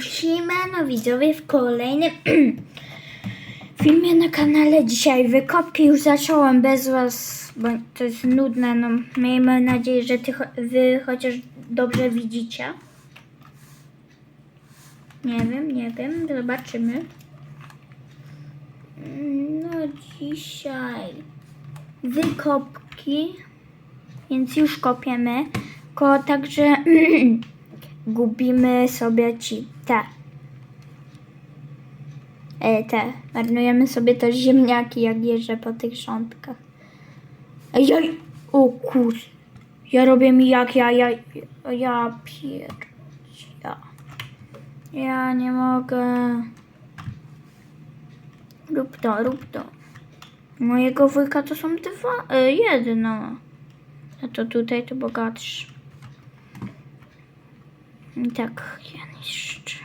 Siemano widzowie w kolejnym filmie na kanale. Dzisiaj wykopki już zacząłem bez was, bo to jest nudne. No, miejmy nadzieję, że ty, wy chociaż dobrze widzicie. Nie wiem, nie wiem, zobaczymy. No dzisiaj wykopki, więc już kopiemy. Ko także gubimy sobie ci te. E, te. Marnujemy sobie też ziemniaki, jak jeżdżę po tych rządkach. Ej, ja, o kur... Ja robię mi jak ja, ja, ja pier... Ja. Ja nie mogę. Rób to, rób to. Mojego wujka to są dwa, e, jedno. A to tutaj to bogatszy. Tak, ja niszczę.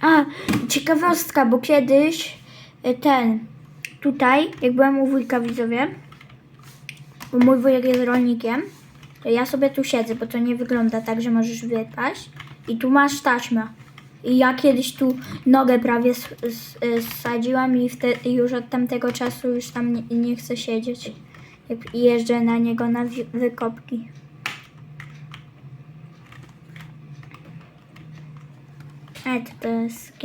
A, ciekawostka, bo kiedyś y, ten, tutaj, jak byłem u wujka widzowie, bo mój wujek jest rolnikiem, to ja sobie tu siedzę, bo to nie wygląda tak, że możesz wypaść. I tu masz taśmę. I ja kiedyś tu nogę prawie s- s- y, zsadziłam i wtedy już od tamtego czasu już tam nie, nie chcę siedzieć. Jak jeżdżę na niego na wi- wykopki. ETPSG.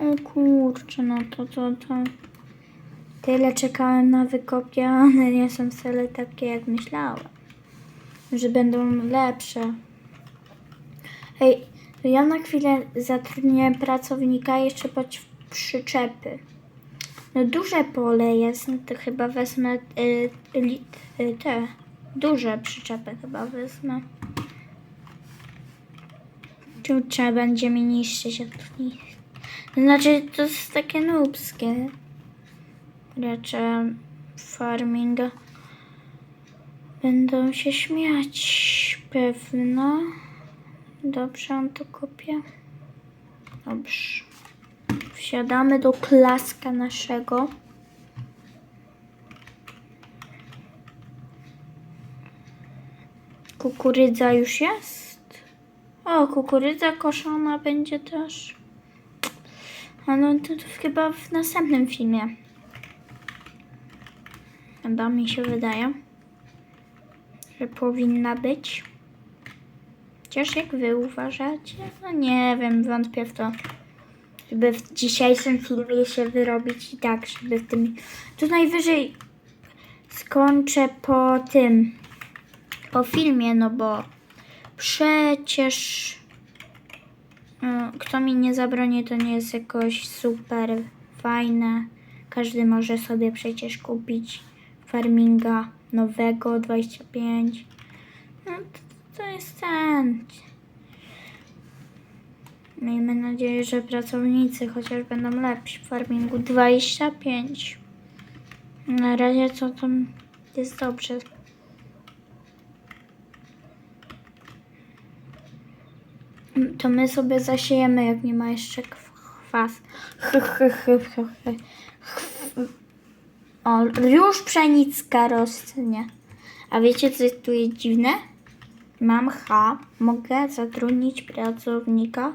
O kurczę, no to, to, to. Tyle czekałem na wykopie, one nie są wcale takie, jak myślałem. Że będą lepsze. Hej, ja na chwilę zatrudnię pracownika jeszcze pod przyczepy. No duże pole jest, no to chyba wezmę y, y, te duże przyczepy chyba wezmę. Tu trzeba będzie mi niszczyć od nich. Znaczy to jest takie nubskie. Rzeczy farminga. Będą się śmiać pewno. Dobrze, on to kopie. Dobrze. Wsiadamy do klaska naszego. Kukurydza już jest. O, kukurydza koszona będzie też. A no to, to chyba w następnym filmie. Chyba mi się wydaje, że powinna być. Chociaż jak wy uważacie? No nie wiem, wątpię w to żeby w dzisiejszym filmie się wyrobić i tak, żeby w tym... To najwyżej skończę po tym, po filmie, no bo przecież no, kto mi nie zabroni, to nie jest jakoś super fajne. Każdy może sobie przecież kupić farminga nowego 25. No to, to jest ten. Miejmy nadzieję, że pracownicy chociaż będą lepsi w farmingu 25. Na razie co tam jest dobrze. To my sobie zasiejemy, jak nie ma jeszcze kwas. O, już pszenicka rośnie. A wiecie, co tu jest dziwne? Mam H, mogę zatrudnić pracownika,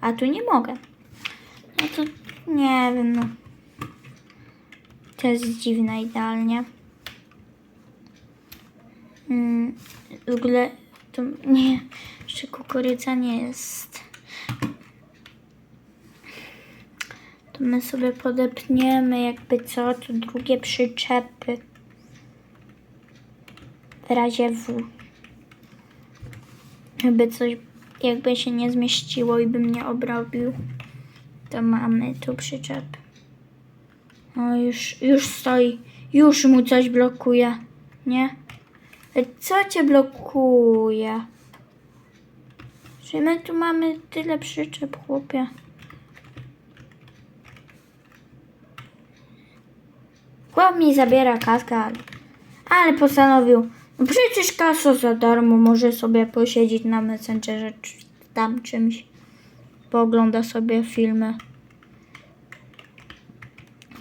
a tu nie mogę. No to nie wiem, no. To jest dziwne idealnie. Mm, w ogóle to nie, jeszcze kukurydza nie jest. To my sobie podepniemy jakby co, tu drugie przyczepy. W razie W. Jakby coś, jakby się nie zmieściło i bym nie obrobił, to mamy tu przyczep. O, już, już stoi. Już mu coś blokuje. Nie? Co cię blokuje? Że my tu mamy tyle przyczep, chłopie. Chłop mi zabiera kaskę, ale postanowił. Przecież kasa za darmo, może sobie posiedzieć na Messengerze czy tam czymś. Poogląda sobie filmy.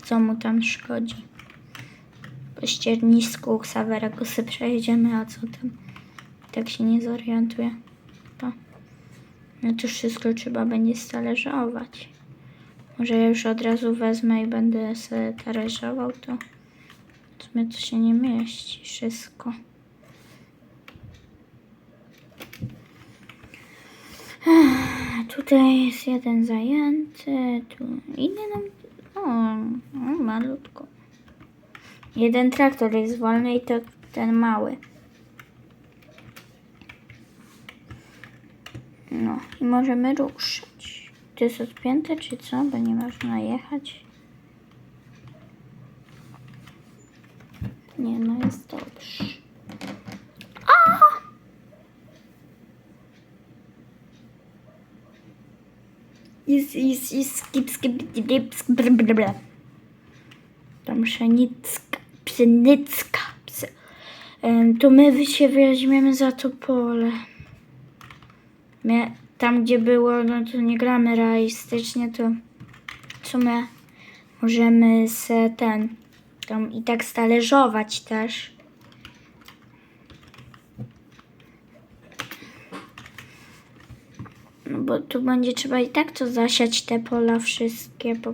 co mu tam szkodzi. Po ściernisku sobie przejedziemy, a co tam? Tak się nie zorientuje. To. No to wszystko trzeba będzie stalerzować. Może ja już od razu wezmę i będę sobie talerzował, to w sumie to się nie mieści wszystko. Tutaj jest jeden zajęty, tu inny nam... O, o malutko. Jeden traktor jest wolny i to ten mały. No i możemy ruszać. To jest odpięte czy co? Bo nie można jechać. Nie, no jest dobrze. Jest, jest, jest, skip, skip, skip, skip, br. Tam pszenicka, pszenicka, To my się weźmiemy za to pole. My, tam gdzie było, no to nie gramy realistycznie, to w sumie możemy se ten, tam i tak stalerzować też. No bo tu będzie trzeba i tak to zasiać te pola wszystkie, bo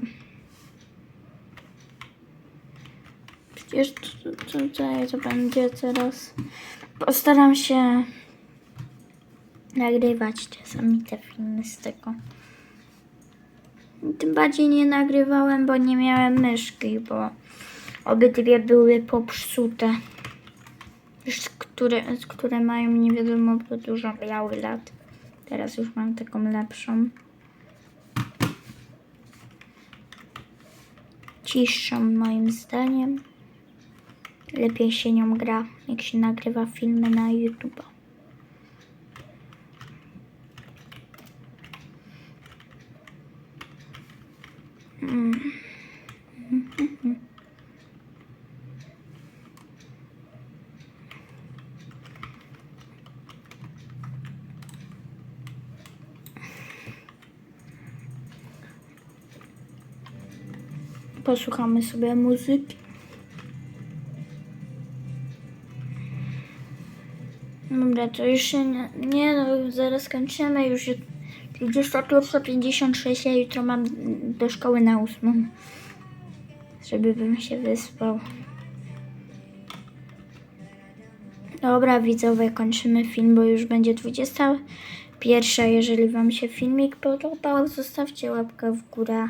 przecież tu- tutaj to będzie teraz. Postaram się nagrywać czasami te filmy z tego. Tym bardziej nie nagrywałem, bo nie miałem myszki, bo obydwie były popsute. Już które, które mają nie wiadomo bo dużo miały lat. Teraz już mam taką lepszą. Ciszszą moim zdaniem. Lepiej się nią gra, jak się nagrywa filmy na YouTube. Posłuchamy sobie muzyki. Dobra, to już się nie, nie no, zaraz kończymy. Już jest 21.56, ja jutro mam do szkoły na 8. Żeby bym się wyspał. Dobra, widzowie, kończymy film, bo już będzie 21. Jeżeli Wam się filmik podobał, zostawcie łapkę w górę.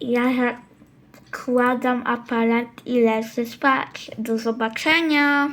Ja kładam aparat i lecę spać. Do zobaczenia.